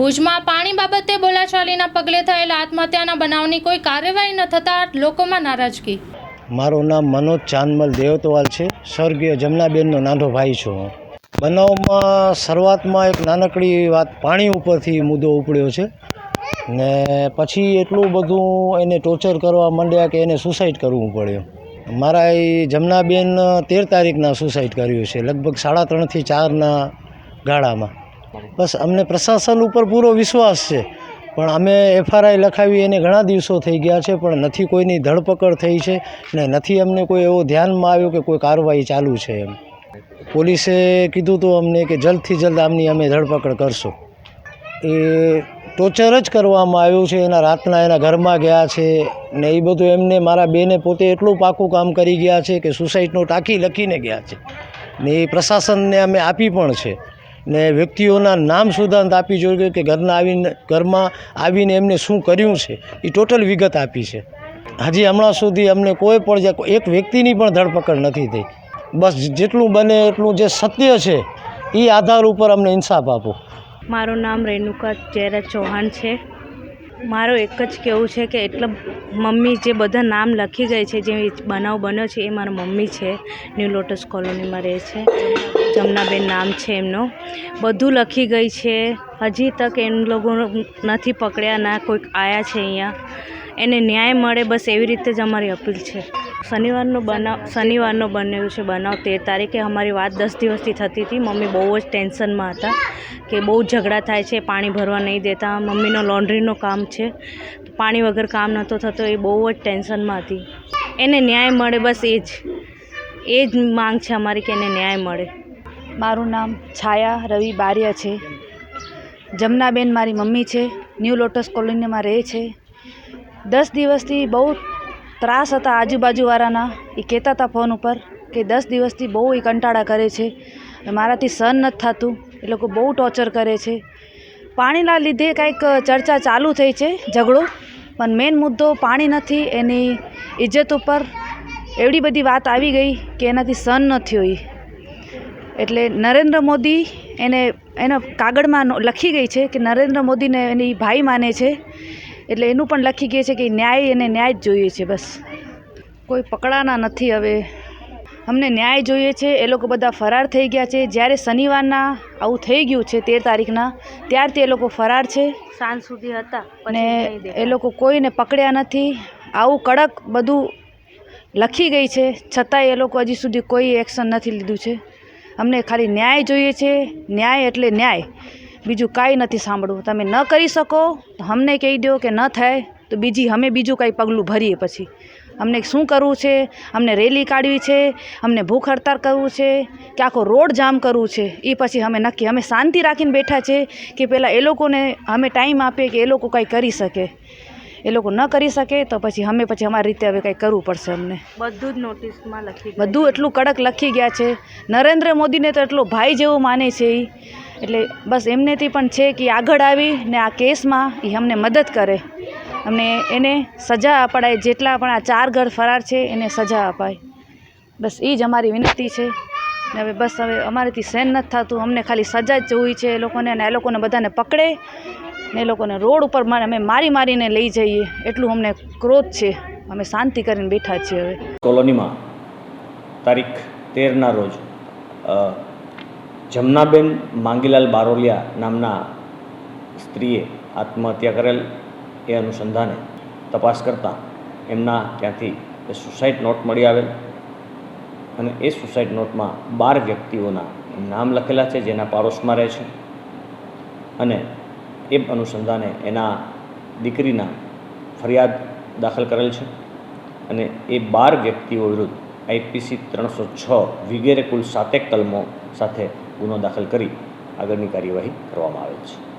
ભુજમાં પાણી બાબતે બોલાચાલીના પગલે થયેલા આત્મહત્યાના બનાવની કોઈ કાર્યવાહી ન થતાં લોકોમાં નારાજગી. મારું નામ મનોજ ચાંદમલ દેવતવાલ છે. સ્વર્ગીય જમનાબેનનો નાનો ભાઈ છું હું. બનાવમાં શરૂઆતમાં એક નાનકડી વાત પાણી ઉપરથી મુદ્દો ઉપડ્યો છે ને પછી એટલું બધું એને ટોર્ચર કરવા માંડ્યા કે એને સુસાઇડ કરવું પડ્યું. મારા એ જમનાબેન તેર તારીખના સુસાઇડ કર્યું છે, લગભગ સાડા ત્રણથી ચારના ગાળામાં. બસ, અમને પ્રશાસન ઉપર પૂરો વિશ્વાસ છે. પણ અમે એફઆરઆઈ લખાવી એને ઘણા દિવસો થઈ ગયા છે, પણ નથી કોઈની ધરપકડ થઈ છે ને નથી અમને કોઈ એવો ધ્યાનમાં આવ્યો કે કોઈ કાર્યવાહી ચાલુ છે એમ. પોલીસે કીધું હતું અમને કે જલ્દથી જલ્દ આમની અમે ધરપકડ કરશું. એ ટોર્ચર જ કરવામાં આવ્યું છે, એના રાતના એના ઘરમાં ગયા છે ને એ બધું એમને મારા બેને પોતે એટલું પાકું કામ કરી ગયા છે કે સુસાઇડનો ટાંકી લખીને ગયા છે. ને એ પ્રશાસનને અમે આપી પણ છે. ને વ્યક્તિઓના નામ સુદ્ધા આપી જોઈએ કે ઘરના આવીને, ઘરમાં આવીને એમને શું કર્યું છે, એ ટોટલ વિગત આપી છે. હજી હમણાં સુધી અમને કોઈ પણ એક વ્યક્તિની પણ ધરપકડ નથી થઈ. બસ જેટલું બને એટલું જે સત્ય છે, એ આધાર ઉપર અમને ઇન્સાફ આપો. મારું નામ રેણુકા ચેરા ચૌહાણ છે. મારું એક જ કહેવું છે કે એટલે મમ્મી જે બધા નામ લખી ગઈ છે, જે બનાવ બન્યો છે, એ મારા મમ્મી છે. ન્યૂ લોટસ કોલોનીમાં રહે છે. જમનાબેન નામ છે એમનું. બધું લખી ગઈ છે. હજી તક એમ લોકો નથી પકડ્યા, ના કોઈક આવ્યા છે અહીંયા. એને ન્યાય મળે બસ એવી રીતે જ અમારી અપીલ છે. શનિવારનો બનાવ શનિવારનો બન્યો છે બનાવ. તેર તારીખે અમારી વાત દસ દિવસથી થતી હતી. મમ્મી બહુ જ ટેન્શનમાં હતા કે બહુ ઝઘડા થાય છે, પાણી ભરવા નહીં દેતા. મમ્મીનો લોન્ડ્રીનું કામ છે. પાણી વગર કામ નહોતો થતો, એ બહુ જ ટેન્શનમાં હતી. એને ન્યાય મળે બસ એ જ. એ જ માંગ છે અમારી કે એને ન્યાય મળે. મારું નામ છાયા રવિ બારિયા છે. જમનાબેન મારી મમ્મી છે. ન્યૂ લોટસ કોલોનીમાં રહે છે. દસ દિવસથી બહુ ત્રાસ હતા આજુબાજુવાળાના. એ કહેતા હતા ફોન ઉપર કે દસ દિવસથી બહુ એ કંટાળા કરે છે. મારાથી સહન નથી થતું. એ લોકો બહુ ટોર્ચર કરે છે. પાણીના લીધે કાંઈક ચર્ચા ચાલુ થઈ છે, ઝઘડો. પણ મેઇન મુદ્દો પાણી નથી, એની ઇજ્જત ઉપર એવડી બધી વાત આવી ગઈ કે એનાથી સહન નથી હોય એટલે નરેન્દ્ર મોદી એને, એના કાગળમાં લખી ગઈ છે કે નરેન્દ્ર મોદીને એની ભાઈ માને છે. એટલે એનું પણ લખી ગઈ છે કે ન્યાય એને ન્યાય જ જોઈએ છે બસ. કોઈ પકડાના નથી હવે. અમને ન્યાય જોઈએ છે એ લોકો બધા ફરાર થઈ ગયા છે. જ્યારે શનિવારના આવું થઈ ગયું છે તેર તારીખના ત્યારથી એ લોકો ફરાર છે. સાંજ સુધી હતા અને એ લોકો કોઈને પકડ્યા નથી. આવું કડક બધું લખી ગઈ છે છતાંય એ લોકો હજી સુધી કોઈ એક્શન નથી લીધું છે. અમને ખાલી ન્યાય જોઈએ છે ન્યાય એટલે ન્યાય. બીજું કાંઈ નથી સાંભળવું. તમે ન કરી શકો તો અમને કહી દો કે ન થાય તો બીજી અમે બીજું કાંઈ પગલું ભરીએ પછી. અમને શું કરવું છે? અમને રેલી કાઢવી છે અમને ભૂખ હડતાળ કરવું છે કે આખો રોડ જામ કરવું છે એ પછી અમે નક્કી. અમે શાંતિ રાખીને બેઠા છે કે પહેલાં એ લોકોને અમે ટાઈમ આપીએ કે એ લોકો કાંઈ કરી શકે. એ લોકો ન કરી શકે તો પછી અમે પછી અમારી રીતે હવે કંઈ કરવું પડશે અમને. બધું જ નોટિસમાં લખી બધું એટલું કડક લખી ગયા છે. નરેન્દ્ર મોદીને તો એટલો ભાઈ જેવો માને છે એ એટલે બસ એમનેથી પણ છે કે આગળ આવી ને આ કેસમાં એ અમને મદદ કરે. અમને એને સજા અપડાય જેટલા પણ આ ચાર ઘર ફરાર છે એને સજા અપાય. બસ એ જ અમારી વિનંતી છે. ને હવે બસ હવે અમારેથી સહન નથી થતું. અમને ખાલી સજા જ જોઈ છે એ લોકોને અને એ લોકોને બધાને પકડે ને એ લોકોને રોડ ઉપર અમે મારી મારીને લઈ જઈએ. એટલું અમને ક્રોધ છે. અમે શાંતિ કરીને બેઠા છીએ હવે. કોલોનીમાં તારીખ તેરના રોજ જમનાબેન માંગીલાલ બારોલિયા નામના સ્ત્રીએ આત્મહત્યા કરેલ એ અનુસંધાને તપાસ કરતાં એમના ત્યાંથી એ સુસાઇડ નોટ મળી આવેલ અને એ સુસાઇડ નોટમાં બાર વ્યક્તિઓના નામ લખેલા છે, જેના પાડોશમાં રહે છે. અને એ અનુસંધાને એના દીકરીના ફરિયાદ દાખલ કરેલ છે અને એ બાર વ્યક્તિઓ વિરુદ્ધ આઈપીસી ત્રણસો છ વગેરે કુલ સાતેક કલમો સાથે ગુનો દાખલ કરી આગળની કાર્યવાહી કરવામાં આવેલ છે.